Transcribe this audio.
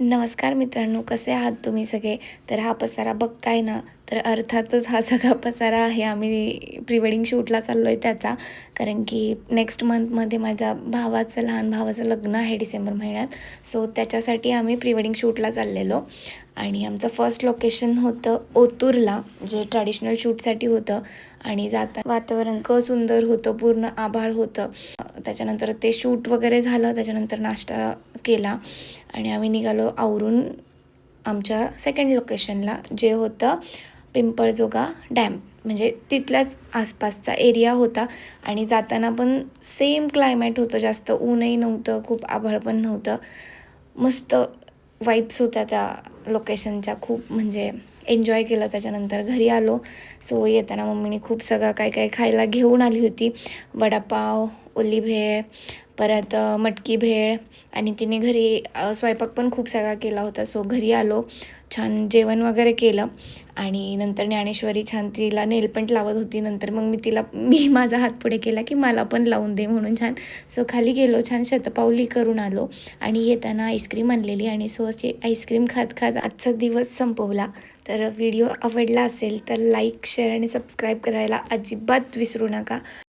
नमस्कार मित्रांनो कसे आहात तुम्ही सगळे? तर हा पसारा बघताय ना तर अर्थातच हा सगळा पसारा आहे. आम्ही प्री वेडिंग शूटला चाललो आहे त्याचा. कारण की नेक्स्ट मंथमध्ये माझ्या भावाचं लहान भावाचं लग्न आहे डिसेंबर महिन्यात. सो त्याच्यासाठी आम्ही प्री वेडिंग शूटला चाललेलो. आणि आमचं फर्स्ट लोकेशन होतं ओतूरला जे ट्रॅडिशनल शूटसाठी होतं. आणि जाता वातावरण क सुंदर होतं पूर्ण आभाळ होतं. त्याच्यानंतर ते शूट वगैरे झालं. त्याच्यानंतर नाश्ता केला आणि आम्ही निघालो आवरून आमच्या सेकंड लोकेशनला जे होतं पिंपळजोगा डॅम. म्हणजे तिथल्याच आसपासचा एरिया होता आणि जाताना पण सेम क्लायमेट होतं. जास्त ऊनही नव्हतं खूप आभाळ पण नव्हतं. मस्त वाईब्स होत्या त्या लोकेशनच्या खूप म्हणजे एन्जॉय केलं. त्याच्यानंतर घरी आलो. सो येताना मम्मीने खूप सगळं काय काय खायला घेऊन आली होती. वडापाव ओली भेळ परत मटकी भेळ आणि तिने घरी स्वयंपाक पण खूप सगळा केला होता. सो घरी आलो छान जेवण वगैरे केलं आणि नंतर ज्ञानेश्वरी छान तिला नेलपंट लावत होती. नंतर मग मी तिला मी माझा हात पुढे केला की मला पण लावून दे म्हणून छान. सो खाली गेलो छान शतपावली करून आलो आणि येताना आईस्क्रीम आणलेली आणि सो अशी आईस्क्रीम खात खात आजचा दिवस संपवला. तर व्हिडिओ आवडला असेल तर लाईक शेअर आणि सबस्क्राईब करायला अजिबात विसरू नका.